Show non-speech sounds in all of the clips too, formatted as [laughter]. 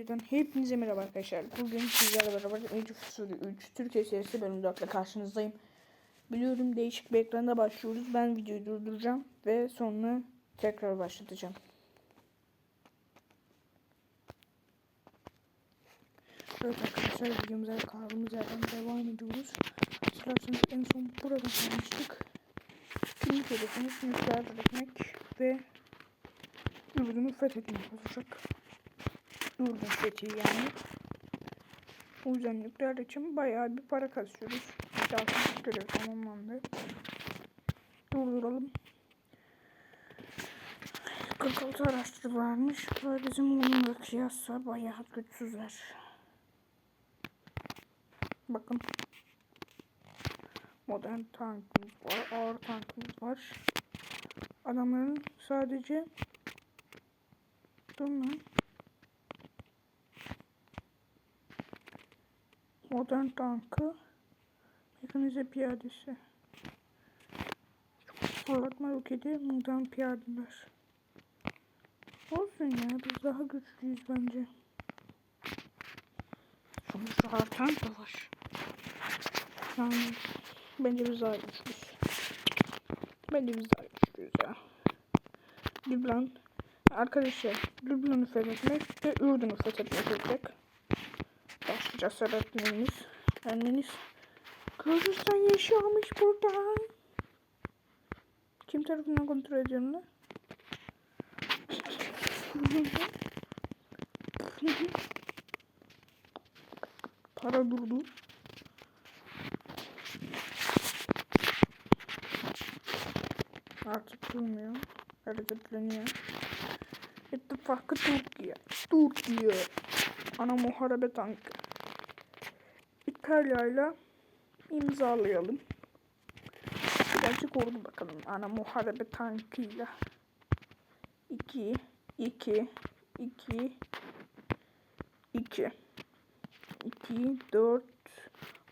videodan hepinize merhaba arkadaşlar. Bugün sizlerle beraber Age of Fury 3 Türkiye serisi bölüm 4 ile karşınızdayım. Biliyorum değişik bir ekranda başlıyoruz. Ben videoyu durduracağım ve sonra tekrar başlatacağım. Evet arkadaşlar videomuza kaldığımız yerden devam ediyoruz. Hatırlarsanız en son burada kalmıştık. Günlük hedefimiz nükleer üretmek ve Ürdün'ü fethetmek olacak. Ürdün fethi yani. O yüzden için bayağı bir para kasıyoruz. Zaten görev tamamlandı. Durduralım. 46 araçları varmış. Bu bizim onunla kıyasla bayağı güçsüzler. Bakın. Modern tankımız var. Ağır tankımız var. Adamların sadece Dur. Modern tankı. Mekanize piyadesi. Fırlatma roketi modern piyadeler. Olsun ya biz daha güçlüyüz bence. Sonuçta da var. Yani bence biz daha güçlüyüz. Bence biz daha güçlüyüz ya. Libran Arkadaşlar Lübnan'ı fethetmek ve Ürdün'ü fethetmek olacak. Başlıca sebeplerimiz. Anneniz Kırgızistan yaşıyormuş burada. Kim tarafından kontrol ediyorsun lan? Para durdu. Artık durmuyor. Hareketleniyor. İttifakı Türkiye. Türkiye. Ana muharebe tankı. İtalya ile imzalayalım. Birazcık ordu bakalım. Ana muharebe tankıyla. 2 2 2 2 2 4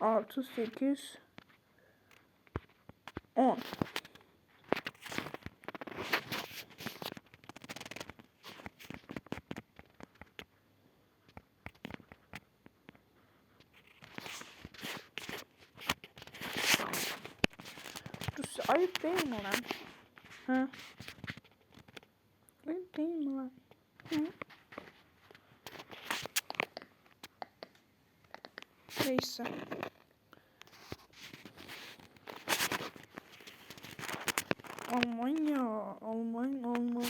6 8 10 değil mi lan? Ha? Ayıp değil mi lan? Hı? Neyse. Almanya, Almanya, Almanya,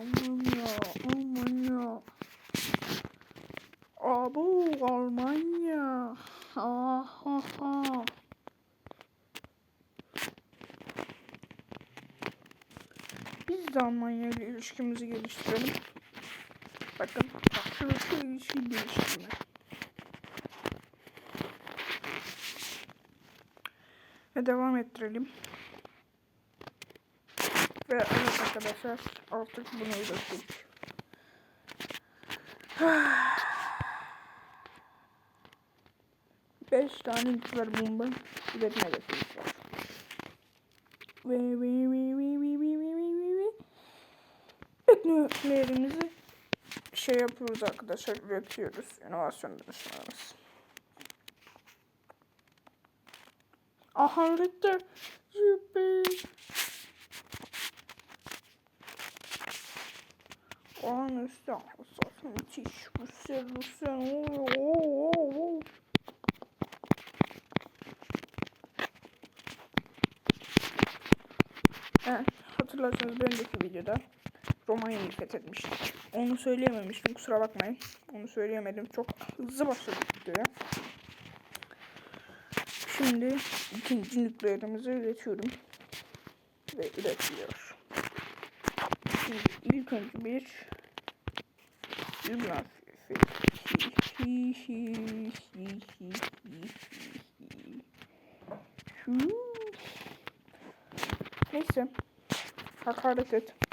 Almanya, Almanya. Abu Almanya. Ha ha ha. De Almanya ile ilişkimizi geliştirelim. Bakın bak şu, şu ilişki geliştirme. Ve devam ettirelim. Ve evet arkadaşlar artık bunu ürettik. [sighs] Beş tane nükleer bomba üretme hedefimiz var. Ve ve ve ve ve ve ve ve ve ve nükleerimizi şey yapıyoruz arkadaşlar üretiyoruz inovasyon danışmanımız. Aha Richter Oğlum üstü hassas müthiş Rusya Rusya oo, oo, oo. Evet, hatırlarsanız bir önceki videoda Romanya'yı fethetmiştik. Onu söyleyememiştim kusura bakmayın. Onu söyleyemedim. Çok hızlı başladık videoya. Şimdi ikinci nükleerimizi üretiyorum. Ve üretiyor. Şimdi ilk önce bir Neyse. Hakaret et.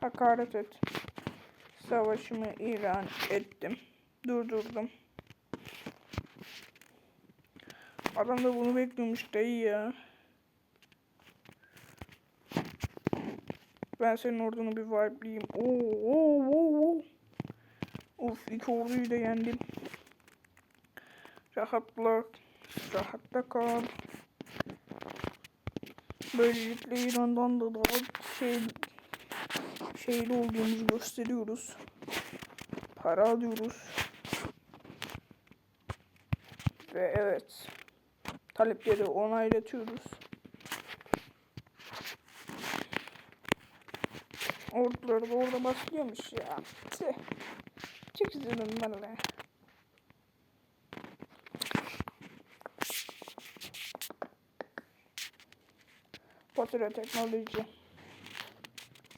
Hakaret et. Savaşımı ilan ettim. Durdurdum. Adam da bunu bekliyormuş dayı ya. Ben senin ordunu bir vibe'liyim. Oo, oo, oo. Of ilk orduyu da yendim. Rahatla, rahatta kal. Böylelikle İran'dan da daha şey, şeyli olduğumuzu gösteriyoruz. Para alıyoruz. Ve evet, talepleri onaylatıyoruz. Orduları da orada başlıyormuş ya. Tüh. Çok üzüldüm ben de. Fatura teknoloji.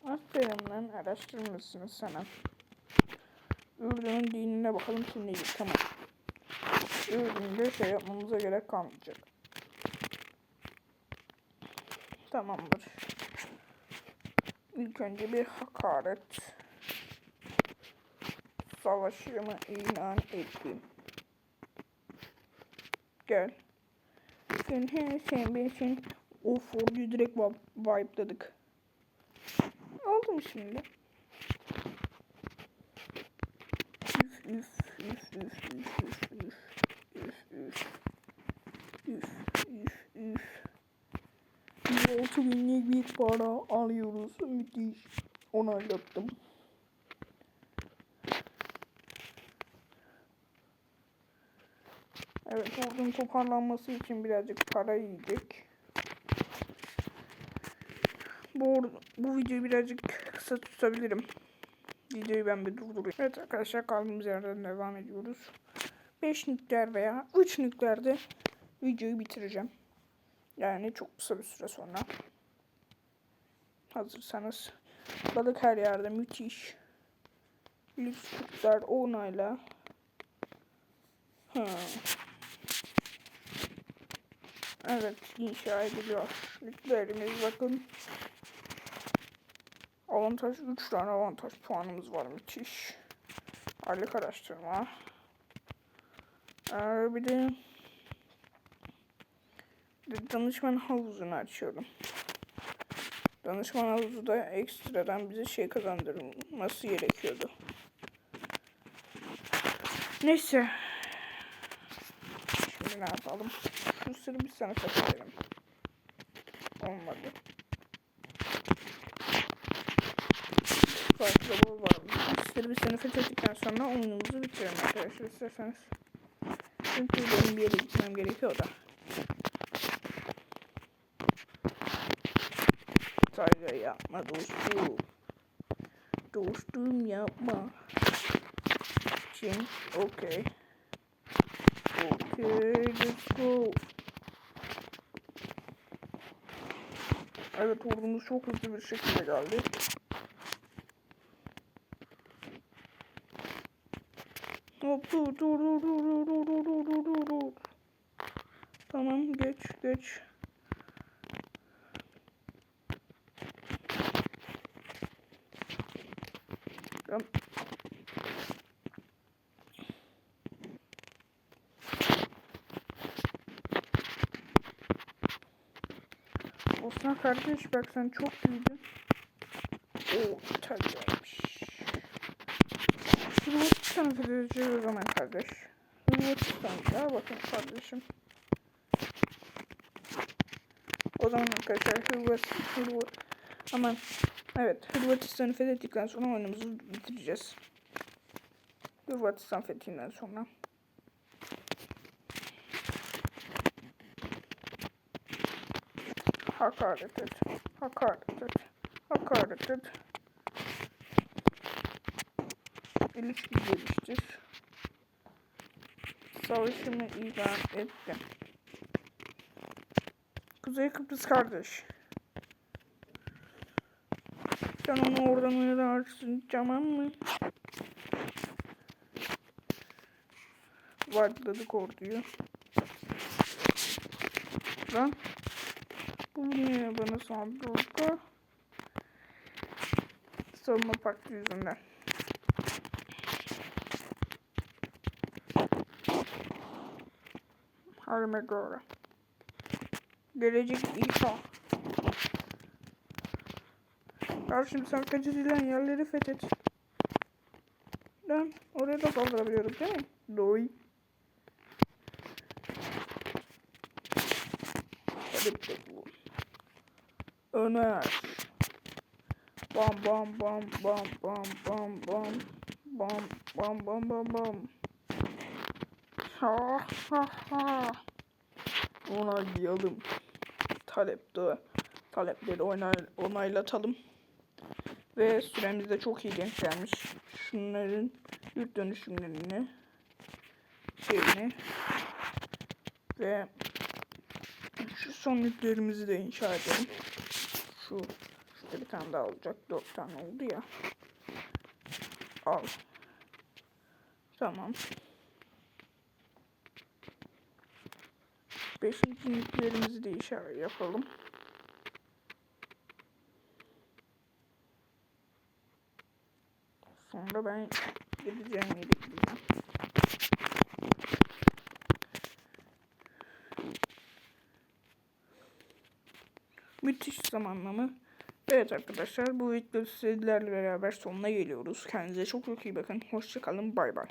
Aferin lan araştırmışsınız sana. Ürdün'ün dinine bakalım şimdilik tamam. Ürdün'de şey yapmamıza gerek kalmayacak. Tamamdır. İlk önce bir hakaret savaşımı ilan ettim. Gel. Gün her şey beşin of direkt wipe'ladık. Oldu mu şimdi? Üf üf üf üf üf üf üf üf üf üf üf üf 106 binlik bir para alıyoruz. Müthiş. Onaylattım. Evet ordunun toparlanması için birazcık para yiyecek. Bu, bu videoyu birazcık kısa tutabilirim. Videoyu ben bir durdurayım. Evet arkadaşlar kaldığımız yerden devam ediyoruz. 5 nükleer veya 3 nüklerde videoyu bitireceğim. Yani çok kısa bir süre sonra. Hazırsanız. Balık her yerde müthiş. Lüks kutlar onayla. Ha. Evet inşa ediliyor. Nükleerimiz bakın. Avantaj 3 tane avantaj puanımız var müthiş. Aylık araştırma. Ee, bir de bir danışman havuzunu açıyorum. Danışman havuzu da ekstradan bize şey kazandırması gerekiyordu. Neyse. Şimdi ne yapalım? Şu Sırbistan'a seçelim. Olmadı. Farklı bol var. Sırbistan'ı fethettikten sonra oyunumuzu bitirelim arkadaşlar isterseniz. Çünkü benim bir yere gitmem gerekiyor da. Saygı yapma dostum. Dostum yapma. Çin, okey. Okey, let's go. Evet ordumuz çok hızlı bir şekilde geldi. Tamam geç geç. Tamam. Osman kardeş bak sen çok büyüdün. Oo tatlıymış. Fethedeceğiz o zaman kardeş. Hırvatistan'da bakın kardeşim. O zaman arkadaşlar Hırvat, Hırvat, aman evet Hırvatistan'ı fethettikten sonra oyunumuzu bitireceğiz. Hırvatistan fethinden sonra. Hakaret et, hakaret et, hakaret et. İlişki geliştir. Savaşımı ilan ettim. Kuzey Kıbrıs kardeş. Sen onu oradan uyararsın tamam mı? Varladık orduyu. Lan. Bu niye bana saldırdı? Savunma paktı yüzünden. Göre. Gelecek İsa. Karşım sen fethedilen yerleri fethet. Lan oraya da saldırabiliyorum değil mi? Doy. Hadi bakalım. Öner. Bam bam bam bam bam bam bam. Bam bam bam bam bam. Ha ha ha. Onaylayalım. Talepte talepleri onay, onaylatalım. Ve süremiz de çok iyi denk gelmiş. Şunların yurt dönüşümlerini şeyini ve şu son yüklerimizi de inşa edelim. Şu şurada bir tane daha olacak. Dört tane oldu ya. Al. Tamam. Beşinci yüklerimizi de inşa yapalım. Sonra ben gideceğim yere gideceğim. Müthiş zamanlama. Evet arkadaşlar bu videoda sizlerle beraber sonuna geliyoruz. Kendinize çok çok iyi bakın. Hoşçakalın. Bay bay.